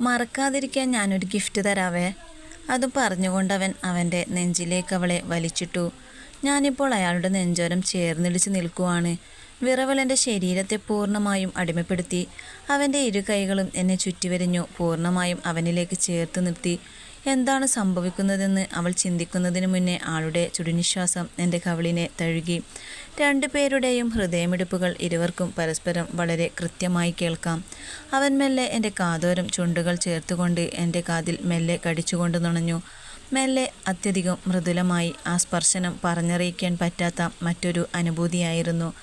മറക്കാതിരിക്കാൻ ഞാനൊരു ഗിഫ്റ്റ് തരാവേ. അതും പറഞ്ഞുകൊണ്ടവൻ അവന്റെ നെഞ്ചിലേക്ക് അവളെ വലിച്ചിട്ടു. ഞാനിപ്പോൾ അയാളുടെ നെഞ്ചോരം ചേർന്നിടിച്ച് നിൽക്കുവാണ്. വിറവൽ എന്റെ ശരീരത്തെ പൂർണമായും അടിമപ്പെടുത്തി. അവന്റെ ഇരു കൈകളും എന്നെ ചുറ്റിവരിഞ്ഞു. പൂർണമായും അവനിലേക്ക് ചേർത്ത് നിർത്തി. എന്താണ് സംഭവിക്കുന്നതെന്ന് അവൾ ചിന്തിക്കുന്നതിന് മുന്നേ ആളുടെ ചുടുനിശ്വാസം എന്റെ കവളിനെ തഴുകി. രണ്ടുപേരുടെയും ഹൃദയമിടിപ്പുകൾ ഇരുവർക്കും പരസ്പരം വളരെ കൃത്യമായി കേൾക്കാം. അവൻ മെല്ലെ എന്റെ കാതോരം ചുണ്ടുകൾ ചേർത്തുകൊണ്ട് എന്റെ കാതിൽ മെല്ലെ കടിച്ചുകൊണ്ട് നുണഞ്ഞു. മെല്ലെ അത്യധികം മൃദുലമായി ആ സ്പർശനം പറഞ്ഞറിയിക്കാൻ പറ്റാത്ത മറ്റൊരു അനുഭൂതിയായിരുന്നു.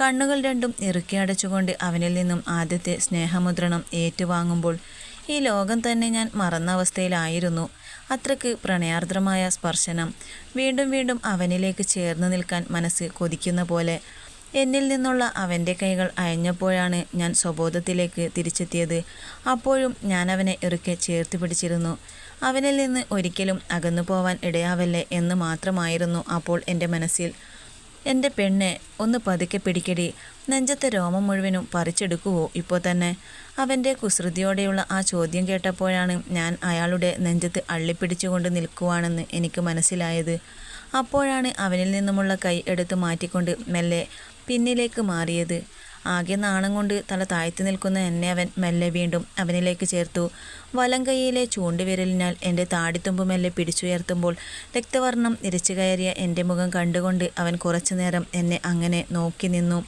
കണ്ണുകൾ രണ്ടും ഇറുക്കി അടച്ചുകൊണ്ട് അവനിൽ നിന്നും ആദ്യത്തെ സ്നേഹമുദ്രണം ഏറ്റുവാങ്ങുമ്പോൾ ഈ ലോകം തന്നെ ഞാൻ മറന്ന അവസ്ഥയിലായിരുന്നു അത്രയ്ക്ക് പ്രണയാർദ്രമായ സ്പർശനം. വീണ്ടും വീണ്ടും അവനിലേക്ക് ചേർന്ന് നിൽക്കാൻ മനസ്സ് കൊതിക്കുന്ന പോലെ. എന്നിൽ നിന്നുള്ള അവന്റെ കൈകൾ അയഞ്ഞപ്പോഴാണ് ഞാൻ സ്വബോധത്തിലേക്ക് തിരിച്ചെത്തിയത്. അപ്പോഴും ഞാൻ അവനെ ഇറുക്കെ ചേർത്ത് പിടിച്ചിരുന്നു. അവനിൽ നിന്ന് ഒരിക്കലും അകന്നു പോവാൻ ഇടയാവല്ലേ എന്ന് മാത്രമായിരുന്നു അപ്പോൾ എന്റെ മനസ്സിൽ എന്റെ പെണ്ണെ ഒന്ന് പതുക്കെ പിടിക്കടി. നെഞ്ചത്തെ രോമം മുഴുവനും പറിച്ചെടുക്കുവോ ഇപ്പോൾ തന്നെ? അവന്റെ കുസൃതിയോടെയുള്ള ആ ചോദ്യം കേട്ടപ്പോഴാണ് ഞാൻ അയാളുടെ നെഞ്ചത്ത് അള്ളിപ്പിടിച്ചുകൊണ്ട് നിൽക്കുവാണെന്ന് എനിക്ക് മനസ്സിലായത്. അപ്പോഴാണ് അവനിൽ നിന്നുമുള്ള കൈ എടുത്ത് മാറ്റിക്കൊണ്ട് മെല്ലെ പിന്നിലേക്ക് മാറിയത്. ആകെ നാണം കൊണ്ട് തല താഴ്ത്തി നിൽക്കുന്ന എന്നെ അവൻ മെല്ലെ വീണ്ടും അവനിലേക്ക് ചേർത്തു. വലം കൈയിലെ ചൂണ്ടുവിരലിനാൽ എന്റെ താടിത്തുമ്പ് മെല്ലെ പിടിച്ചുയർത്തുമ്പോൾ രക്തവർണം ഇരച്ചു കയറിയ എന്റെ മുഖം കണ്ടുകൊണ്ട് അവൻ കുറച്ചു നേരം എന്നെ അങ്ങനെ നോക്കി നിന്നു.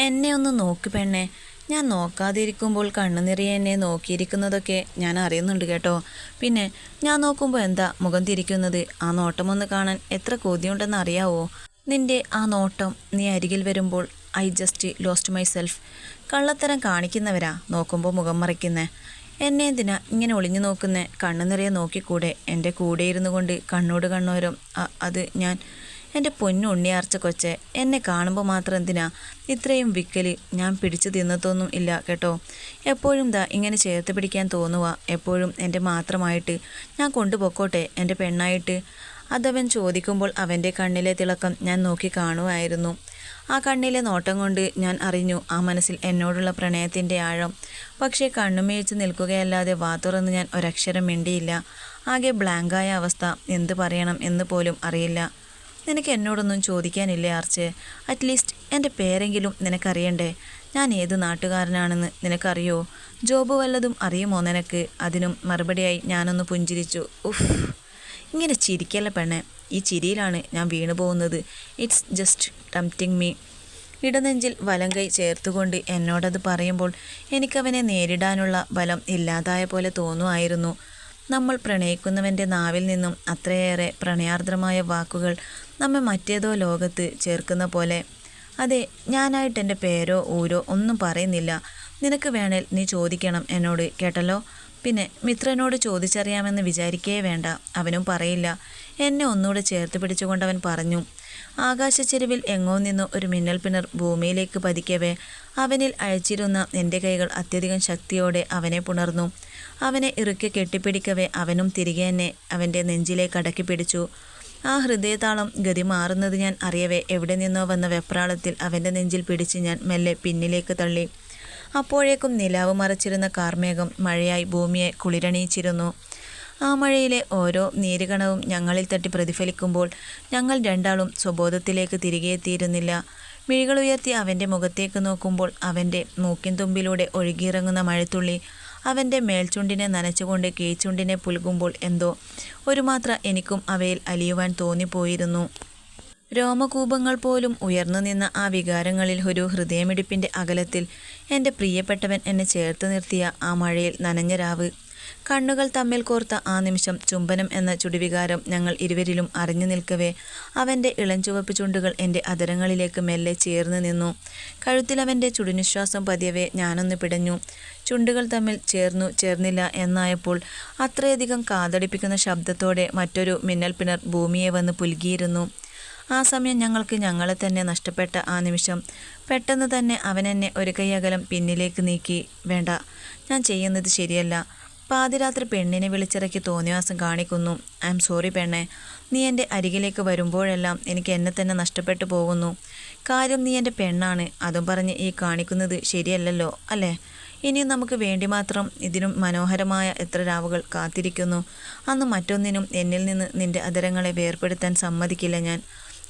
എന്നെ ഒന്ന് നോക്കി പെണ്ണെ. ഞാൻ നോക്കാതിരിക്കുമ്പോൾ കണ്ണു നിറയെ എന്നെ നോക്കിയിരിക്കുന്നതൊക്കെ ഞാൻ അറിയുന്നുണ്ട് കേട്ടോ. പിന്നെ ഞാൻ നോക്കുമ്പോൾ എന്താ മുഖം തിരിക്കുന്നത്? ആ നോട്ടമൊന്ന് കാണാൻ എത്ര കൊതിയുണ്ടെന്ന് അറിയാവോ? നിന്റെ ആ നോട്ടം നീ അരികിൽ വരുമ്പോൾ I just lost myself കള്ളത്തരം കാണിക്കുന്നവരാ നോക്കുമ്പോൾ മുഖം മറിക്കുന്നേ. എന്നെ എന്തിനാ ഇങ്ങനെ ഒളിഞ്ഞു നോക്കുന്നേ? കണ്ണു നിറയെ നോക്കിക്കൂടെ? എന്റെ കൂടെ ഇരുന്നു കൊണ്ട് കണ്ണോട് കണ്ണോരം. അത് ഞാൻ. എന്റെ പൊന്നു ഉണ്ണിയാർച്ച കൊച്ചെ എന്നെ കാണുമ്പോൾ മാത്രം എന്തിനാ? ഇത്രയും വിക്കൽ ഞാൻ പിടിച്ചു തിന്നത്തൊന്നും ഇല്ല കേട്ടോ. എപ്പോഴും ദാ ഇങ്ങനെ ചേർത്ത് പിടിക്കാൻ തോന്നുക എപ്പോഴും എന്റെ മാത്രമായിട്ട്. ഞാൻ കൊണ്ടുപോക്കോട്ടെ എന്റെ പെണ്ണായിട്ട്. അതവൻ ചോദിക്കുമ്പോൾ അവന്റെ കണ്ണിലെ തിളക്കം ഞാൻ നോക്കി കാണുമായിരുന്നു ആ കണ്ണിലെ നോട്ടം കൊണ്ട് ഞാൻ അറിഞ്ഞു ആ മനസ്സിൽ എന്നോടുള്ള പ്രണയത്തിന്റെ ആഴം. പക്ഷേ കണ്ണുമേയിച്ച് നിൽക്കുകയല്ലാതെ വാ തുറന്ന് ഞാൻ ഒരക്ഷരം മിണ്ടിയില്ല. ആകെ ബ്ലാങ്കായ അവസ്ഥ. എന്ത് പറയണം എന്ന് പോലും അറിയില്ല. നിനക്ക് എന്നോടൊന്നും ചോദിക്കാനില്ലേ ആർച്ച്? അറ്റ്ലീസ്റ്റ് എന്റെ പേരെങ്കിലും നിനക്കറിയണ്ടേ? ഞാൻ ഏത് നാട്ടുകാരനാണെന്ന് നിനക്കറിയോ? ജോബ് വല്ലതും അറിയുമോ നിനക്ക്? അതിനും മറുപടിയായി ഞാനൊന്ന് പുഞ്ചിരിച്ചു. ഉഫ്. ഇങ്ങനെ ചിരിക്കല്ല പെണ്ണെ. ഈ ചിരിയിലാണ് ഞാൻ വീണു പോകുന്നത്. ഇറ്റ്സ് ജസ്റ്റ് ടംപ്റ്റിങ് മീ ഇടനെഞ്ചിൽ വലം കൈ ചേർത്തുകൊണ്ട് എന്നോടത് പറയുമ്പോൾ എനിക്കവനെ നേരിടാനുള്ള ബലം ഇല്ലാതായ പോലെ തോന്നുമായിരുന്നു. നമ്മൾ പ്രണയിക്കുന്നവന്റെ നാവിൽ നിന്നും അത്രയേറെ പ്രണയാർദ്രമായ വാക്കുകൾ നമ്മെ മറ്റേതോ ലോകത്ത് ചേർക്കുന്ന പോലെ. അതെ ഞാനായിട്ട് എന്റെ പേരോ ഊരോ ഒന്നും പറയുന്നില്ല. നിനക്ക് വേണേൽ നീ ചോദിക്കണം എന്നോട് കേട്ടല്ലോ? പിന്നെ മിത്രനോട് ചോദിച്ചറിയാമെന്ന് വിചാരിക്കേ വേണ്ട. അവനും പറയില്ല. എന്നെ ഒന്നുകൂടെ ചേർത്ത് പിടിച്ചുകൊണ്ടവൻ പറഞ്ഞു ആകാശച്ചെരുവിൽ എങ്ങോ നിന്ന് ഒരു മിന്നൽ പിണർ ഭൂമിയിലേക്ക് പതിക്കവേ. അവനിൽ അയച്ചിരുന്ന എന്റെ കൈകൾ അത്യധികം ശക്തിയോടെ അവനെ പുണർന്നു. അവനെ ഇറുക്കി കെട്ടിപ്പിടിക്കവേ അവനും തിരികെ എന്നെ അവന്റെ നെഞ്ചിലേക്ക് അടക്കി പിടിച്ചു. ആ ഹൃദയതാളം ഗതി മാറുന്നത് ഞാൻ അറിയവേ. എവിടെ നിന്നോ വന്ന വെപ്രാളത്തിൽ അവന്റെ നെഞ്ചിൽ പിടിച്ച് ഞാൻ മെല്ലെ പിന്നിലേക്ക് തള്ളി. അപ്പോഴേക്കും നിലാവ് മറച്ചിരുന്ന കാർമേഘം മഴയായി ഭൂമിയെ കുളിരണിയിച്ചിരുന്നു. ആ മഴയിലെ ഓരോ നീരുകണവും ഞങ്ങളിൽ തട്ടി പ്രതിഫലിക്കുമ്പോൾ ഞങ്ങൾ രണ്ടാളും സ്വബോധത്തിലേക്ക് തിരികെ എത്തിയിരുന്നില്ല. മിഴികൾ ഉയർത്തി അവന്റെ മുഖത്തേക്ക് നോക്കുമ്പോൾ അവന്റെ മൂക്കിൻ തുമ്പിലൂടെ ഒഴുകിയിറങ്ങുന്ന മഴത്തുള്ളി അവന്റെ മേൽച്ചുണ്ടിനെ നനച്ചുകൊണ്ട് കീഴ്ച്ചുണ്ടിനെ പുൽകുമ്പോൾ എന്തോ ഒരു മാത്ര എനിക്കും അവയിൽ അലിയുവാൻ തോന്നിപ്പോയിരുന്നു. രോമകൂപങ്ങൾ പോലും ഉയർന്നു നിന്ന ആ വികാരങ്ങളിൽ ഒരു ഹൃദയമിടിപ്പിന്റെ അകലത്തിൽ എന്റെ പ്രിയപ്പെട്ടവൻ എന്നെ ചേർത്ത് നിർത്തിയ ആ മഴയിൽ നനഞ്ഞ രാവ് കണ്ണുകൾ തമ്മിൽ കോർത്ത ആ നിമിഷം ചുംബനം എന്ന ചുടിവികാരം ഞങ്ങൾ ഇരുവരിലും അറിഞ്ഞു നിൽക്കവേ. അവന്റെ ഇളഞ്ചുവപ്പ് ചുണ്ടുകൾ എന്റെ അതരങ്ങളിലേക്ക് മെല്ലെ ചേർന്ന് നിന്നു. കഴുത്തിലവന്റെ ചുടിനിശ്വാസം പതിയവേ ഞാനൊന്ന് പിടഞ്ഞു. ചുണ്ടുകൾ തമ്മിൽ ചേർന്നു ചേർന്നില്ല എന്നായപ്പോൾ അത്രയധികം കാതടിപ്പിക്കുന്ന ശബ്ദത്തോടെ മറ്റൊരു മിന്നൽ പിണർ ഭൂമിയെ വന്ന് പുൽകിയിരുന്നു. ആ സമയം ഞങ്ങൾക്ക് ഞങ്ങളെ തന്നെ നഷ്ടപ്പെട്ട ആ നിമിഷം. പെട്ടെന്ന് തന്നെ അവനെന്നെ ഒരു കൈ അകലം പിന്നിലേക്ക് നീക്കി വേണ്ട ഞാൻ ചെയ്യുന്നത് ശരിയല്ല. പാതിരാത്രി പെണ്ണിനെ വിളിച്ചിറക്കി തോന്നിവാസം കാണിക്കുന്നു. ഐ എം സോറി പെണ്ണെ. നീ എന്റെ അരികിലേക്ക് വരുമ്പോഴെല്ലാം എനിക്ക് എന്നെ തന്നെ നഷ്ടപ്പെട്ടു പോകുന്നു. കാര്യം നീ എന്റെ പെണ്ണാണ്. അതും പറഞ്ഞ് ഈ കാണിക്കുന്നത് ശരിയല്ലല്ലോ അല്ലേ? ഇനിയും നമുക്ക് വേണ്ടി മാത്രം ഇതിനും മനോഹരമായ എത്ര രാവുകൾ കാത്തിരിക്കുന്നു. അന്ന് മറ്റൊന്നിനും എന്നിൽ നിന്ന് നിന്റെ അതരങ്ങളെ വേർപെടുത്താൻ സമ്മതിക്കില്ല ഞാൻ.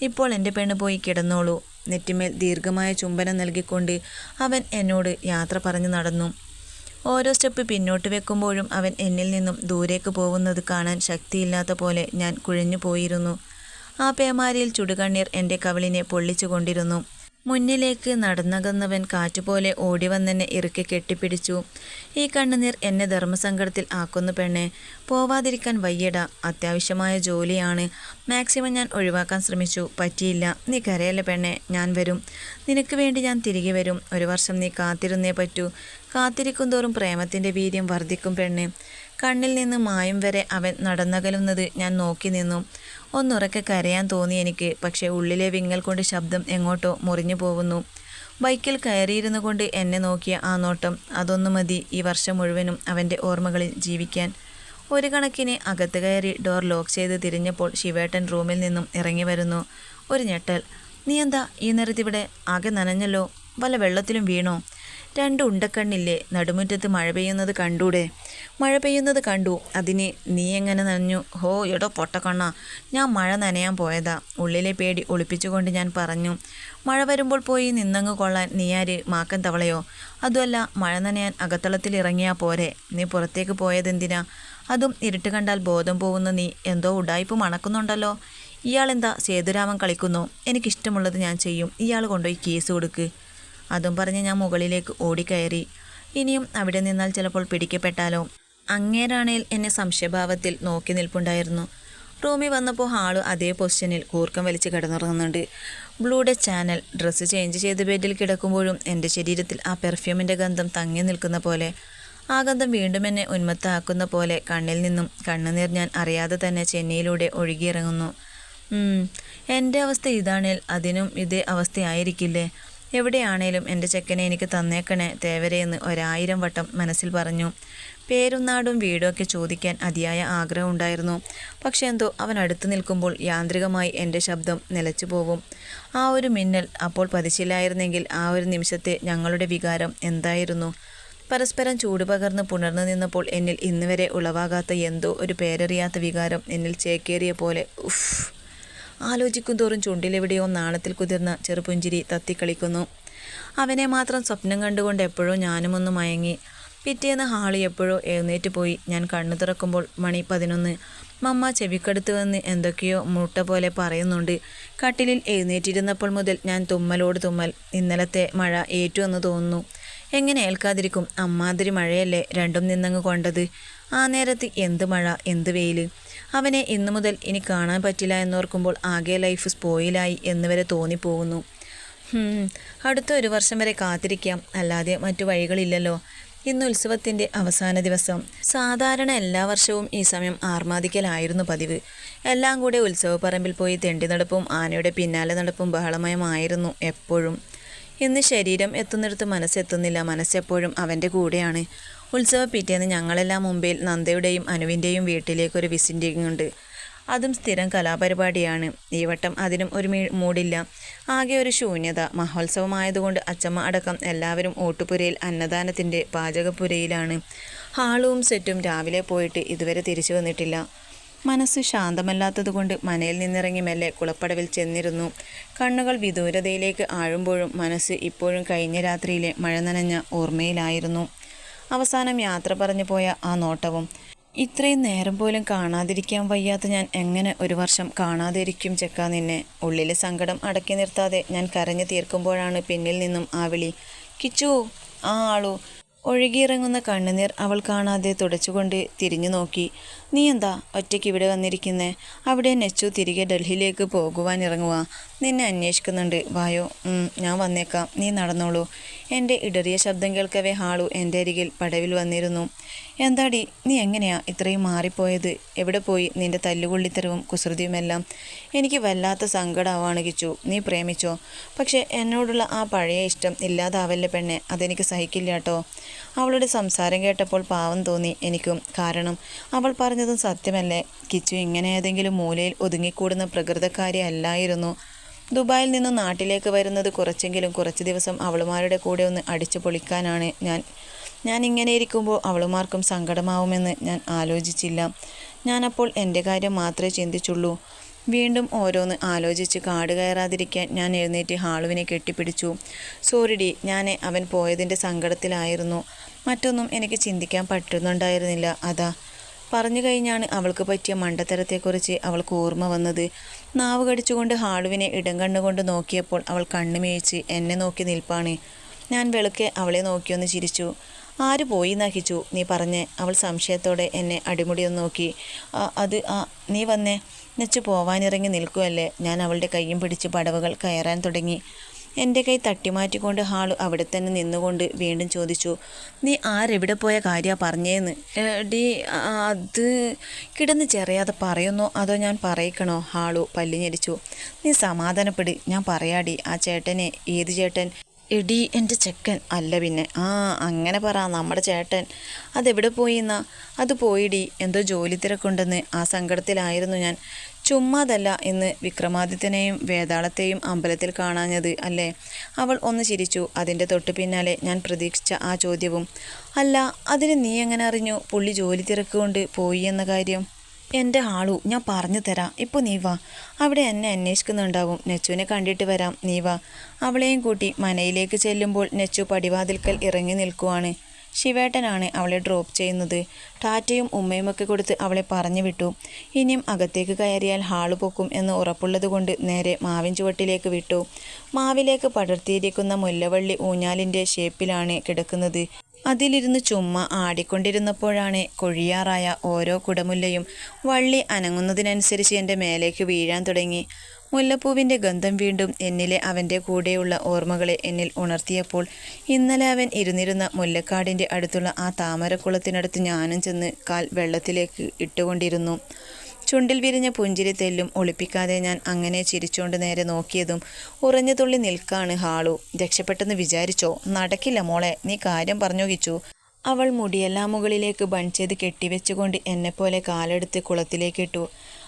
ഇപ്പോൾ എന്റെ പെണ്ണ് പോയി കിടന്നോളൂ. നെറ്റിമേൽ ദീർഘമായ ചുംബനം നൽകിക്കൊണ്ട് അവൻ എന്നോട് യാത്ര പറഞ്ഞു നടന്നു. ഓരോ സ്റ്റെപ്പ് പിന്നോട്ട് വെക്കുമ്പോഴും അവൻ എന്നിൽ നിന്നും ദൂരേക്ക് പോകുന്നത് കാണാൻ ശക്തിയില്ലാത്ത പോലെ ഞാൻ കുഴഞ്ഞു പോയിരുന്നു ആ പേമാരിയിൽ ചുടുകണ്ണീർ എന്റെ കവിളിനെ പൊള്ളിച്ചുകൊണ്ടിരുന്നു. മുന്നിലേക്ക് നടന്നകന്നവൻ കാറ്റുപോലെ ഓടി വന്നെന്നെ ഇറുക്കെ കെട്ടിപ്പിടിച്ചു. ഈ കണ്ണുനീർ എന്നെ ധർമ്മസങ്കടത്തിൽ ആക്കുന്നു പെണ്ണെ. പോവാതിരിക്കാൻ വയ്യട. അത്യാവശ്യമായ ജോലിയാണ്. മാക്സിമം ഞാൻ ഒഴിവാക്കാൻ ശ്രമിച്ചു. പറ്റിയില്ല. നീ കരയല്ല പെണ്ണെ? ഞാൻ വരും. നിനക്ക് വേണ്ടി ഞാൻ തിരികെ വരും. ഒരു വർഷം നീ കാത്തിരുന്നേ പറ്റൂ. കാത്തിരിക്കും തോറും പ്രേമത്തിന്റെ വീര്യം വർദ്ധിക്കും പെണ്ണ്. കണ്ണിൽ നിന്ന് മായം വരെ അവൻ നടന്നകലുന്നത് ഞാൻ നോക്കി നിന്നു. ഒന്നുറക്കെ കരയാൻ തോന്നി എനിക്ക്. പക്ഷേ ഉള്ളിലെ വിങ്ങൽ കൊണ്ട് ശബ്ദം എങ്ങോട്ടോ മുറിഞ്ഞു പോകുന്നു. ബൈക്കിൽ കയറിയിരുന്നു കൊണ്ട് എന്നെ നോക്കിയ ആ നോട്ടം. അതൊന്നു മതി ഈ വർഷം മുഴുവനും അവന്റെ ഓർമ്മകളിൽ ജീവിക്കാൻ. ഒരു കണക്കിന് അകത്ത് കയറി ഡോർ ലോക്ക് ചെയ്ത് തിരിഞ്ഞപ്പോൾ ശിവേട്ടൻ റൂമിൽ നിന്നും ഇറങ്ങി വരുന്നു. ഒരു ഞെട്ടൽ. നീ എന്താ ഈ നേരത്തിവിടെ? ആകെ നനഞ്ഞല്ലോ. വല്ല വെള്ളത്തിലും വീണോ? രണ്ട് ഉണ്ടക്കണ്ണില്ലേ? നടുമുറ്റത്ത് മഴ പെയ്യുന്നത് കണ്ടൂടെ? മഴ പെയ്യുന്നത് കണ്ടു. അതിന് നീ എങ്ങനെ നനഞ്ഞു? ഹോ എടോ പൊട്ടക്കണ്ണ. ഞാൻ മഴ നനയാൻ പോയതാ. ഉള്ളിലെ പേടി ഒളിപ്പിച്ചുകൊണ്ട് ഞാൻ പറഞ്ഞു മഴ വരുമ്പോൾ പോയി നിന്നങ്ങ് കൊള്ളാൻ നീയാര് മാക്കൻ തവളയോ? അതുമല്ല മഴ നനയാൻ അകത്തളത്തിൽ ഇറങ്ങിയാൽ പോരെ. നീ പുറത്തേക്ക് പോയതെന്തിനാ? അതും ഇരുട്ട് കണ്ടാൽ ബോധം പോകുന്ന നീ എന്തോ ഉടായ്പ് മണക്കുന്നുണ്ടല്ലോ. ഇയാളെന്താ സേതുരാമൻ കളിക്കുന്നു? എനിക്കിഷ്ടമുള്ളത് ഞാൻ ചെയ്യും. ഇയാൾ കൊണ്ടുപോയി കേസ് കൊടുക്ക്. അതും പറഞ്ഞ് ഞാൻ മുകളിലേക്ക് ഓടിക്കയറി. ഇനിയും അവിടെ നിന്നാൽ ചിലപ്പോൾ പിടിക്കപ്പെട്ടാലോ? അങ്ങേരാണേൽ എന്നെ സംശയഭാവത്തിൽ നോക്കി നിൽപ്പുണ്ടായിരുന്നു. റൂമിൽ വന്നപ്പോൾ ഹാൾ അതേ പൊസിഷനിൽ കൂർക്കം വലിച്ച് കിടന്നുറങ്ങുന്നുണ്ട്. ബ്ലൂടെ ചാനൽ ഡ്രസ്സ് ചേഞ്ച് ചെയ്ത് ബെഡിൽ കിടക്കുമ്പോഴും എന്റെ ശരീരത്തിൽ ആ പെർഫ്യൂമിന്റെ ഗന്ധം തങ്ങി നിൽക്കുന്ന പോലെ. ആ ഗന്ധം വീണ്ടും എന്നെ ഉന്മത്താക്കുന്ന പോലെ കണ്ണിൽ നിന്നും കണ്ണുനീർ ഞാൻ അറിയാതെ തന്നെ ചെന്നൈയിലൂടെ ഒഴുകിയിറങ്ങുന്നു. എന്റെ അവസ്ഥ ഇതാണേൽ അതിനും ഇതേ അവസ്ഥയായിരിക്കില്ലേ? എവിടെയാണേലും എന്റെ ചെക്കനെ എനിക്ക് തന്നേക്കണേ തേവരെയെന്ന് ഒരായിരം വട്ടം മനസ്സിൽ പറഞ്ഞു. പേരും നാടും വീടും ഒക്കെ ചോദിക്കാൻ അതിയായ ആഗ്രഹം ഉണ്ടായിരുന്നു. പക്ഷെ എന്തോ അവൻ അടുത്ത് നിൽക്കുമ്പോൾ യാന്ത്രികമായി എന്റെ ശബ്ദം നിലച്ചു പോവും. ആ ഒരു മിന്നൽ അപ്പോൾ പതിച്ചില്ലായിരുന്നെങ്കിൽ ആ ഒരു നിമിഷത്തെ ഞങ്ങളുടെ വികാരം എന്തായിരുന്നു? പരസ്പരം ചൂട് പകർന്ന് പുണർന്നു നിന്നപ്പോൾ എന്നിൽ ഇന്നുവരെ ഉളവാകാത്ത എന്തോ ഒരു പേരറിയാത്ത വികാരം എന്നിൽ ചേക്കേറിയ പോലെ ഉഫ്. ആലോചിക്കും തോറും ചുണ്ടിലെവിടെയോ നാണത്തിൽ കുതിർന്ന ചെറുപുഞ്ചിരി തത്തിക്കളിക്കുന്നു. അവനെ മാത്രം സ്വപ്നം കണ്ടുകൊണ്ട് എപ്പോഴോ ഞാനുമൊന്ന് മയങ്ങി. പിറ്റേന്ന് ഹാളി എപ്പോഴോ എഴുന്നേറ്റ് പോയി. ഞാൻ കണ്ണു തുറക്കുമ്പോൾ മണി പതിനൊന്ന്. മമ്മ ചെവിക്കടുത്ത് വന്ന് എന്തൊക്കെയോ മുട്ട പോലെ പറയുന്നുണ്ട്. കട്ടിലിൽ എഴുന്നേറ്റിരുന്നപ്പോൾ മുതൽ ഞാൻ തുമ്മലോട് തുമ്മൽ. ഇന്നലത്തെ മഴ ഏറ്റുവെന്ന് തോന്നുന്നു. എങ്ങനെ ഏൽക്കാതിരിക്കും? അമ്മാതിരി മഴയല്ലേ രണ്ടും നിന്നങ്ങ് കൊണ്ടത്? ആ നേരത്ത് എന്ത് മഴ? എന്ത് വെയിൽ അവനെ ഇന്നു മുതൽ ഇനി കാണാൻ പറ്റില്ല എന്നോർക്കുമ്പോൾ ആകെ ലൈഫ് സ്പോയിലായി എന്ന് വരെ തോന്നിപ്പോകുന്നു. അടുത്ത ഒരു വർഷം വരെ കാത്തിരിക്കാം. അല്ലാതെ മറ്റു വഴികളില്ലല്ലോ. ഇന്ന് ഉത്സവത്തിന്റെ അവസാന ദിവസം. സാധാരണ എല്ലാ വർഷവും ഈ സമയം ആർമാദിക്കലായിരുന്നു പതിവ്. എല്ലാം കൂടെ ഉത്സവപ്പറമ്പിൽ പോയി തെണ്ടി നടപ്പും ആനയുടെ പിന്നാലെ നടപ്പും ബഹളമയമായിരുന്നു എപ്പോഴും. ഇന്ന് ശരീരം എത്തുന്നിടത്ത് മനസ്സെത്തുന്നില്ല. മനസ്സെപ്പോഴും അവന്റെ കൂടെയാണ്. ഉത്സവ പിറ്റേന്ന് ഞങ്ങളെല്ലാം മുംബൈയിൽ നന്ദയുടെയും അനുവിന്റെയും വീട്ടിലേക്ക് ഒരു വിസിറ്റിംഗ് ഉണ്ട് അതും സ്ഥിരം കലാപരിപാടിയാണ്. ഈ വട്ടം അതിനും ഒരു മൂടില്ല. ആകെ ഒരു ശൂന്യത. മഹോത്സവമായതുകൊണ്ട് അച്ചമ്മ അടക്കം എല്ലാവരും ഓട്ടുപുരയിൽ അന്നദാനത്തിന്റെ പാചകപ്പുരയിലാണ്. ഹാളും സെറ്റും രാവിലെ പോയിട്ട് ഇതുവരെ തിരിച്ചു വന്നിട്ടില്ല. മനസ്സ് ശാന്തമല്ലാത്തതുകൊണ്ട് മനയിൽ നിന്നിറങ്ങി മെല്ലെ കുളപ്പടവിൽ ചെന്നിരുന്നു. കണ്ണുകൾ വിദൂരതയിലേക്ക് ആഴുമ്പോഴും മനസ്സ് ഇപ്പോഴും കഴിഞ്ഞ രാത്രിയിലെ മഴ നനഞ്ഞ ഓർമ്മയിലായിരുന്നു. അവസാനം യാത്ര പറഞ്ഞു പോയ ആ നോട്ടവും. ഇത്രയും നേരം പോലും കാണാതിരിക്കാൻ വയ്യാത്ത ഞാൻ എങ്ങനെ ഒരു വർഷം കാണാതിരിക്കും ചെക്ക നിന്നെ. ഉള്ളിലെ സങ്കടം അടക്കി നിർത്താതെ ഞാൻ കരഞ്ഞു തീർക്കുമ്പോഴാണ് പിന്നിൽ നിന്നും ആ വിളി. കിച്ചു ആ ആളു. ഒഴുകിയിറങ്ങുന്ന കണ്ണുനീർ അവൾ കാണാതെ തുടച്ചുകൊണ്ട് തിരിഞ്ഞു നോക്കി. നീ എന്താ ഒറ്റയ്ക്ക് ഇവിടെ വന്നിരിക്കുന്നേ? അവിടെ നെച്ചു തിരികെ ഡൽഹിയിലേക്ക് പോകുവാൻ ഇറങ്ങുക നിന്നെ അന്വേഷിക്കുന്നുണ്ട്. വായോ. ഞാൻ വന്നേക്കാം. നീ നടന്നോളൂ. എന്റെ ഇടറിയ ശബ്ദം കേൾക്കവേ ഹാളു എന്റെ അരികിൽ പടവിൽ വന്നിരുന്നു. എന്താടി നീ എങ്ങനെയാ ഇത്രയും മാറിപ്പോയത്? എവിടെ പോയി? നിന്റെ തല്ലുകൊള്ളിത്തരവും കുസൃതിയുമെല്ലാം എനിക്ക് വല്ലാത്ത സങ്കടമാവാണ് കിച്ചു. നീ പ്രേമിച്ചോ? പക്ഷേ എന്നോടുള്ള ആ പഴയ ഇഷ്ടം ഇല്ലാതാവല്ലേ പെണ്ണെ. അതെനിക്ക് സഹിക്കില്ല കേട്ടോ. അവളുടെ സംസാരം കേട്ടപ്പോൾ പാവം തോന്നി എനിക്കും. കാരണം അവൾ പറഞ്ഞതും സത്യമല്ലേ? കിച്ചു ഇങ്ങനെ ഏതെങ്കിലും മൂലയിൽ ഒതുങ്ങിക്കൂടുന്ന പ്രകൃതക്കാരി അല്ലായിരുന്നു. ദുബായിൽ നിന്ന് നാട്ടിലേക്ക് വരുന്നത് കുറച്ചെങ്കിലും കുറച്ച് ദിവസം അവളുമാരുടെ കൂടെ ഒന്ന് അടിച്ചു പൊളിക്കാനാണ് ഞാൻ ഞാൻ ഇങ്ങനെ ഇരിക്കുമ്പോൾ അവളുമാർക്കും സങ്കടമാവുമെന്ന് ഞാൻ ആലോചിച്ചില്ല. ഞാനപ്പോൾ എന്റെ കാര്യം മാത്രമേ ചിന്തിച്ചുള്ളൂ. വീണ്ടും ഓരോന്ന് ആലോചിച്ച് കാട് കയറാതിരിക്കാൻ ഞാൻ എഴുന്നേറ്റ് ഹാളുവിനെ കെട്ടിപ്പിടിച്ചു. സോറിഡി ഞാൻ അവൻ പോയതിന്റെ സങ്കടത്തിലായിരുന്നു. മറ്റൊന്നും എനിക്ക് ചിന്തിക്കാൻ പറ്റുന്നുണ്ടായിരുന്നില്ല. അതാ. പറഞ്ഞു കഴിഞ്ഞാണ് അവൾക്ക് പറ്റിയ മണ്ടത്തരത്തെക്കുറിച്ച് അവൾക്ക് ഓർമ്മ വന്നത്. നാവ് കടിച്ചുകൊണ്ട് ഹാളുവിനെ ഇടം കണ്ണുകൊണ്ട് നോക്കിയപ്പോൾ അവൾ കണ്ണുമേഴിച്ച് എന്നെ നോക്കി നിൽപ്പാണ്. ഞാൻ വെളുക്കെ അവളെ നോക്കിയൊന്ന് ചിരിച്ചു. ആര് പോയി നഹിച്ചു നീ പറഞ്ഞ് അവൾ സംശയത്തോടെ എന്നെ അടിമുടിയൊന്ന് നോക്കി. അത് നീ വന്നേ. നെച്ചു പോവാനിറങ്ങി നിൽക്കുമല്ലേ ഞാൻ അവളുടെ കൈയും പിടിച്ച് പടവുകൾ കയറാൻ തുടങ്ങി. എന്റെ കൈ തട്ടിമാറ്റിക്കൊണ്ട് ഹാൾ അവിടെ തന്നെ നിന്നുകൊണ്ട് വീണ്ടും ചോദിച്ചു നീ ആരെവിടെ പോയ കാര്യമാണ് പറഞ്ഞേന്ന്? ഡി അത് കിടന്ന് ചെറിയാതെ പറയുന്നോ? അതോ ഞാൻ പറയിക്കണോ? ഹാളു പല്ലിഞ്ഞരിച്ചു നീ സമാധാനപ്പെട്. ഞാൻ പറയാടി. ആ ചേട്ടനെ ഏത് ചേട്ടൻ? എടി എന്റെ ചെക്കൻ. അല്ല പിന്നെ. ആ അങ്ങനെ പറ നമ്മുടെ ചേട്ടൻ. അതെവിടെ പോയി എന്നാ അത് പോയിടി. എന്തോ ജോലി തിരക്കുണ്ടെന്ന്. ആ സങ്കടത്തിലായിരുന്നു ഞാൻ. ചുമ്മാതല്ല ഇന്ന് വിക്രമാദിത്യനെയും വേതാളത്തെയും അമ്പലത്തിൽ കാണാഞ്ഞത് അല്ലേ? അവൾ ഒന്ന് ചിരിച്ചു. അതിന്റെ തൊട്ട് പിന്നാലെ ഞാൻ പ്രതീക്ഷിച്ച ആ ചോദ്യവും. അല്ല അതിന് നീ എങ്ങനെ അറിഞ്ഞു? പുള്ളി ജോലി തിരക്കുകൊണ്ട് പോയി എന്ന കാര്യം? എന്റെ ആളു ഞാൻ പറഞ്ഞു തരാം. ഇപ്പോൾ നീ വാ. അവിടെ എന്നെ അന്വേഷിക്കുന്നുണ്ടാവും. നെച്ചുവിനെ കണ്ടിട്ട് വരാം. നീ വാ. അവളെയും കൂട്ടി മനയിലേക്ക് ചെല്ലുമ്പോൾ നെച്ചു പടിവാതിൽക്കൽ ഇറങ്ങി നിൽക്കുവാണ്. ശിവേട്ടനാണ് അവളെ ഡ്രോപ്പ് ചെയ്യുന്നത്. ടാറ്റയും ഉമ്മയുമൊക്കെ കൊടുത്ത് അവളെ പറഞ്ഞു വിട്ടു. ഇനിയും അകത്തേക്ക് കയറിയാൽ ഹാൾ പൊക്കും എന്ന് ഉറപ്പുള്ളതുകൊണ്ട് നേരെ മാവിൻ ചുവട്ടിലേക്ക് വിട്ടു. മാവിലേക്ക് പടർത്തിയിരിക്കുന്ന മുല്ലവള്ളി ഊഞ്ഞാലിന്റെ ഷേപ്പിലാണ് കിടക്കുന്നത്. അതിലിരുന്ന് ചുമ്മ ആടിക്കൊണ്ടിരുന്നപ്പോഴാണ് കൊഴിയാറായ ഓരോ കുടമുല്ലയും വള്ളി അനങ്ങുന്നതിനനുസരിച്ച് എന്റെ മേലേക്ക് വീഴാൻ തുടങ്ങി. മുല്ലപ്പൂവിന്റെ ഗന്ധം വീണ്ടും എന്നിലെ അവന്റെ കൂടെയുള്ള ഓർമ്മകളെ എന്നിൽ ഉണർത്തിയപ്പോൾ ഇന്നലെ അവൻ ഇരുന്നിരുന്ന മുല്ലക്കാടിന്റെ അടുത്തുള്ള ആ താമരക്കുളത്തിനടുത്ത് ഞാനും ചെന്ന് കാൽ വെള്ളത്തിലേക്ക് ഇട്ടുകൊണ്ടിരുന്നു. ചുണ്ടിൽ വിരിഞ്ഞ പുഞ്ചിരി തെല്ലും ഒളിപ്പിക്കാതെ ഞാൻ അങ്ങനെ ചിരിച്ചുകൊണ്ട് നേരെ നോക്കിയതും ഉറഞ്ഞു തുള്ളി നിൽക്കാണ് ഹാളു. രക്ഷപ്പെട്ടെന്ന് വിചാരിച്ചോ? നടക്കില്ല മോളെ നീ കാര്യം പറഞ്ഞു കിച്ചു. അവൾ മുടിയെല്ലാം മുകളിലേക്ക് ബൺ ചെയ്ത് കെട്ടിവെച്ചുകൊണ്ട് എന്നെപ്പോലെ കാലെടുത്ത് കുളത്തിലേക്കിട്ടു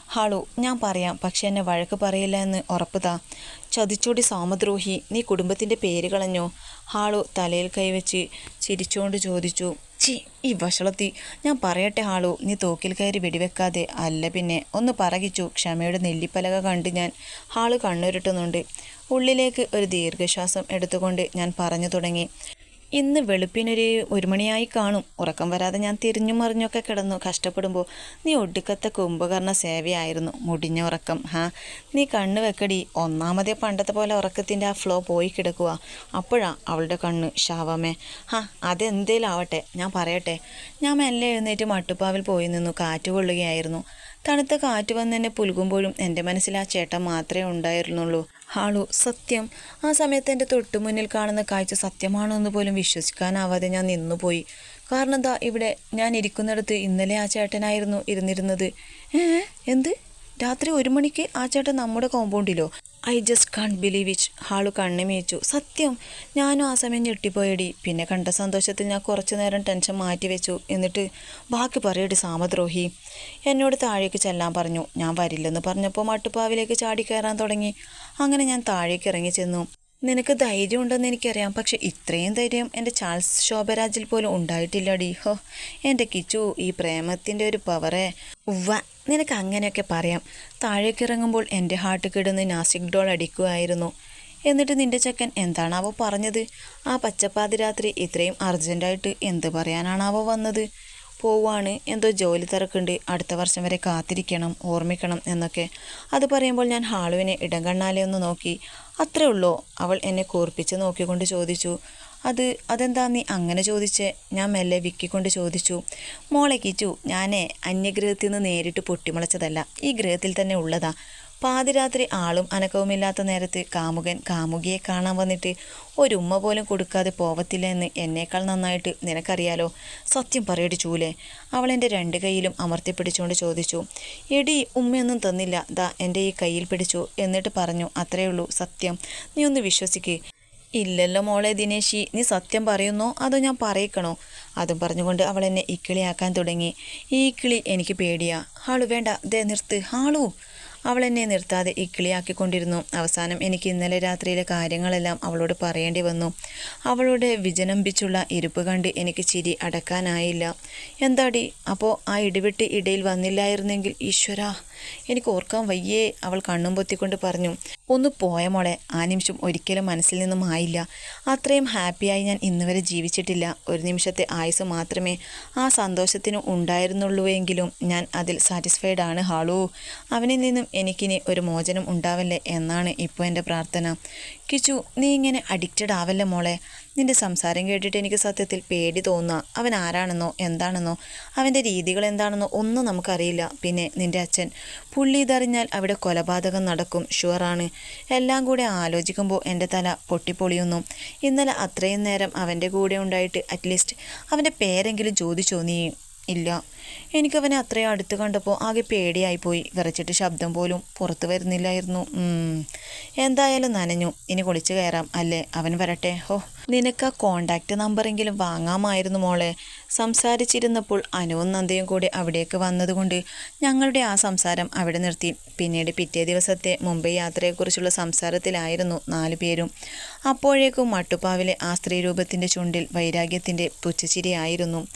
ഹാളു ഞാൻ പറയാം പക്ഷെ എന്നെ വഴക്ക് പറയില്ല എന്ന് ഉറപ്പുതാ. ചതിച്ചോടി സാമദ്രോഹി നീ കുടുംബത്തിന്റെ പേര് കളഞ്ഞോ? ഹാളു തലയിൽ കൈവച്ച് ചിരിച്ചുകൊണ്ട് ചോദിച്ചു. ചി ഈ വഷളത്തി. ഞാൻ പറയട്ടെ ഹാളു നീ തോക്കിൽ കയറി വെടിവെക്കാതെ. അല്ല പിന്നെ ഒന്ന് പറകിച്ചു. ക്ഷമയുടെ നെല്ലിപ്പലക കണ്ട് ഞാൻ ഹാൾ കണ്ണുരുട്ടുന്നുണ്ട്. ഉള്ളിലേക്ക് ഒരു ദീർഘശ്വാസം എടുത്തുകൊണ്ട് ഞാൻ പറഞ്ഞു തുടങ്ങി. ഇന്ന് വെളുപ്പിനൊരു ഒരു മണിയായി കാണും. ഉറക്കം വരാതെ ഞാൻ തിരിഞ്ഞും മറിഞ്ഞൊക്കെ കിടന്നു. കഷ്ടപ്പെടുമ്പോൾ നീ ഒടുക്കത്തെ കുംഭകർണ സേവയായിരുന്നു. മുടിഞ്ഞ ഉറക്കം. ഹാ നീ കണ്ണ് വെക്കടി. ഒന്നാമതേ പണ്ടത്തെ പോലെ ഉറക്കത്തിന്റെ ആ ഫ്ലോ പോയി കിടക്കുക അപ്പോഴാ അവളുടെ കണ്ണ് ശാവമേ. ഹാ അതെന്തേലും ആവട്ടെ. ഞാൻ പറയട്ടെ. ഞാൻ മെല്ലെ എഴുന്നേറ്റ് മട്ടുപ്പാവിൽ പോയി നിന്നു. കാറ്റ് കൊള്ളുകയായിരുന്നു. തണുത്ത കാറ്റ് വന്ന് എന്നെ പുലുകുമ്പോഴും എന്റെ മനസ്സിൽ ആ ചേട്ടൻ മാത്രമേ ഉണ്ടായിരുന്നുള്ളൂ. ഹാളു സത്യം. ആ സമയത്ത് എന്റെ തൊട്ടു മുന്നിൽ കാണുന്ന കാഴ്ച സത്യമാണോ എന്ന് പോലും വിശ്വസിക്കാനാവാതെ ഞാൻ നിന്നുപോയി. കാരണം എന്താ ഇവിടെ ഞാൻ ഇരിക്കുന്നിടത്ത് ഇന്നലെ ആ ചേട്ടനായിരുന്നു ഇരുന്നിരുന്നത്. ഏ എന്ത്? രാത്രി ഒരു മണിക്ക് ആ ചേട്ടൻ നമ്മുടെ കോമ്പൗണ്ടിലോ? I just can't believe it ഹാളു കണ്ണിമേച്ചു സത്യം. ഞാനും ആ സമയം ഞെട്ടിപ്പോയടി. പിന്നെ കണ്ട സന്തോഷത്തിൽ ഞാൻ കുറച്ചു നേരം ടെൻഷൻ മാറ്റി വെച്ചു എന്നിട്ട് ബാക്കി പറയടി സാമദ്രോഹി. എന്നോട് താഴേക്ക് ചെല്ലാൻ പറഞ്ഞു. ഞാൻ വരില്ലെന്ന് പറഞ്ഞപ്പോൾ മട്ടുപ്പാവിലേക്ക് ചാടി കയറാൻ തുടങ്ങി. അങ്ങനെ ഞാൻ താഴേക്ക് ഇറങ്ങി ചെന്നു. നിനക്ക് ധൈര്യം ഉണ്ടെന്ന് എനിക്കറിയാം. പക്ഷെ ഇത്രയും ധൈര്യം എന്റെ ചാൾസ് ശോഭരാജിൽ പോലും ഉണ്ടായിട്ടില്ലടി. ഹോ എന്റെ കിച്ചു ഈ പ്രേമത്തിന്റെ ഒരു പവറേ. ഉവ്വ നിനക്ക് അങ്ങനെയൊക്കെ പറയാം. താഴേക്ക് ഇറങ്ങുമ്പോൾ എന്റെ ഹാർട്ട് കിടന്ന് നാസിക് ഡോൾ അടിക്കുമായിരുന്നു എന്നിട്ട് നിന്റെ ചെക്കൻ എന്താണാവോ പറഞ്ഞത്? ആ പച്ചപ്പാതി രാത്രി ഇത്രയും അർജന്റായിട്ട് എന്ത് പറയാനാണാവോ വന്നത്? പോവാണ്. എന്തോ ജോലി തിരക്കുണ്ട്. അടുത്ത വർഷം വരെ കാത്തിരിക്കണം ഓർമ്മിക്കണം എന്നൊക്കെ. അത് പറയുമ്പോൾ ഞാൻ ഹാളുവിനെ ഇടം കണ്ണാലെ ഒന്ന് നോക്കി. അത്രേ ഉള്ളോ? അവൾ എന്നെ കൂർപ്പിച്ച് നോക്കിക്കൊണ്ട് ചോദിച്ചു. അത് അതെന്താ നീ അങ്ങനെ ചോദിച്ചേ? ഞാൻ മെല്ലെ വിക്കിക്കൊണ്ട് ചോദിച്ചു. മോളെ കിച്ചു ഞാനേ അന്യഗ്രഹത്തിൽ നിന്ന് നേരിട്ട് പൊട്ടിമുളച്ചതല്ല. ഈ ഗ്രഹത്തിൽ തന്നെ ഉള്ളതാ. പാതിരാത്രി ആളും അനക്കവുമില്ലാത്ത നേരത്ത് കാമുകൻ കാമുകിയെ കാണാൻ വന്നിട്ട് ഒരു ഉമ്മ പോലും കൊടുക്കാതെ പോവത്തില്ല എന്ന് എന്നേക്കാൾ നന്നായിട്ട് നിനക്കറിയാലോ? സത്യം പറയടി ചൂലേ. അവൾ എന്റെ രണ്ട് കൈയിലും അമർത്തി പിടിച്ചുകൊണ്ട് ചോദിച്ചു എടി ഉമ്മയൊന്നും തന്നില്ല. ദാ എന്റെ ഈ കയ്യിൽ പിടിച്ചു എന്നിട്ട് പറഞ്ഞു അത്രയേ ഉള്ളൂ സത്യം. നീ ഒന്ന് വിശ്വസിക്ക്. ഇല്ലല്ലോ മോളെ ദിനേശി നീ സത്യം പറയുന്നോ? അതോ ഞാൻ പറയിക്കണോ? അതും പറഞ്ഞുകൊണ്ട് അവൾ എന്നെ ഇക്കിളിയാക്കാൻ തുടങ്ങി. ഈ കിളി എനിക്ക് പേടിയാ. ഹാളു വേണ്ട. ദേ നിർത്ത്. ഹാളു. അവൾ എന്നെ നിർത്താതെ ഇക്കിളിയാക്കിക്കൊണ്ടിരുന്നു അവസാനം എനിക്ക് ഇന്നലെ രാത്രിയിലെ കാര്യങ്ങളെല്ലാം അവളോട് പറയേണ്ടി വന്നു. അവളുടെ വിജനംബിച്ചുള്ള ഇരിപ്പ് കണ്ട് എനിക്ക് ചിരി അടക്കാനായില്ല. എന്താടി? അപ്പോൾ ആ ഇടിവെട്ട് ഇടയിൽ വന്നില്ലായിരുന്നെങ്കിൽ ഈശ്വര എനിക്ക് ഓർക്കാൻ വയ്യേ അവൾ കണ്ണും പൊത്തിക്കൊണ്ട് പറഞ്ഞു. ഒന്ന് പോയ മോളെ ആ നിമിഷം ഒരിക്കലും മനസ്സിൽ നിന്നും ആയില്ല. അത്രയും ഹാപ്പിയായി ഞാൻ ഇന്നുവരെ ജീവിച്ചിട്ടില്ല. ഒരു നിമിഷത്തെ ആയുസ് മാത്രമേ ആ സന്തോഷത്തിന് ഉണ്ടായിരുന്നുള്ളൂവെങ്കിലും ഞാൻ അതിൽ സാറ്റിസ്ഫൈഡ് ആണ് ഹാളൂ. അവനിൽ നിന്നും എനിക്കിനി ഒരു മോചനം ഉണ്ടാവല്ലേ എന്നാണ് ഇപ്പോൾ എന്റെ പ്രാർത്ഥന. കിച്ചു നീ ഇങ്ങനെ അഡിക്റ്റഡ് ആവല്ലേ മോളെ? നിന്റെ സംസാരം കേട്ടിട്ട് എനിക്ക് സത്യത്തിൽ പേടി തോന്നുക. അവൻ ആരാണെന്നോ എന്താണെന്നോ അവന്റെ രീതികൾ എന്താണെന്നോ ഒന്നും നമുക്കറിയില്ല. പിന്നെ നിന്റെ അച്ഛൻ പുള്ളി ഇതറിഞ്ഞാൽ അവിടെ കൊലപാതകം നടക്കും ഷുവറാണ് എല്ലാം കൂടെ ആലോചിക്കുമ്പോൾ എന്റെ തല പൊട്ടിപ്പൊളിയുന്നു. ഇന്നലെ അത്രയും നേരം അവന്റെ കൂടെ ഉണ്ടായിട്ട് അറ്റ്ലീസ്റ്റ് അവന്റെ പേരെങ്കിലും ചോദിച്ചോ നീ? ഇല്ല. എനിക്കവനെ അത്രയും അടുത്ത് കണ്ടപ്പോൾ ആകെ പേടിയായിപ്പോയി. വിറച്ചിട്ട് ശബ്ദം പോലും പുറത്തു വരുന്നില്ലായിരുന്നു. എന്തായാലും നനഞ്ഞു. ഇനി കുളിച്ചു കയറാം അല്ലേ? അവൻ വരട്ടെ. ഹോ. നിനക്ക് ആ കോണ്ടാക്റ്റ് നമ്പറെങ്കിലും വാങ്ങാമായിരുന്നു മോളെ. സംസാരിച്ചിരുന്നപ്പോൾ അനുവും നന്ദയും കൂടി അവിടേക്ക് വന്നതുകൊണ്ട് ഞങ്ങളുടെ ആ സംസാരം അവിടെ നിർത്തി. പിന്നീട് പിറ്റേ ദിവസത്തെ മുംബൈ യാത്രയെക്കുറിച്ചുള്ള സംസാരത്തിലായിരുന്നു നാലു പേരും. അപ്പോഴേക്കും മട്ടുപ്പാവിലെ ആ സ്ത്രീരൂപത്തിന്റെ ചുണ്ടിൽ വൈരാഗ്യത്തിന്റെ പുച്ഛച്ചിരിയായിരുന്നു.